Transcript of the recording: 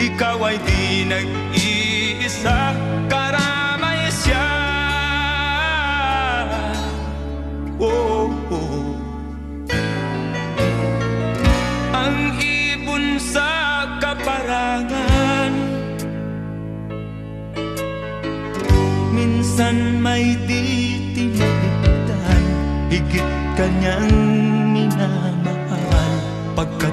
Ikaw ay nag-iisa Karamay siya oh, oh. Ang ibon sa kaparangan Minsan may di tinitdan Higit kanyang minamahal Pagkat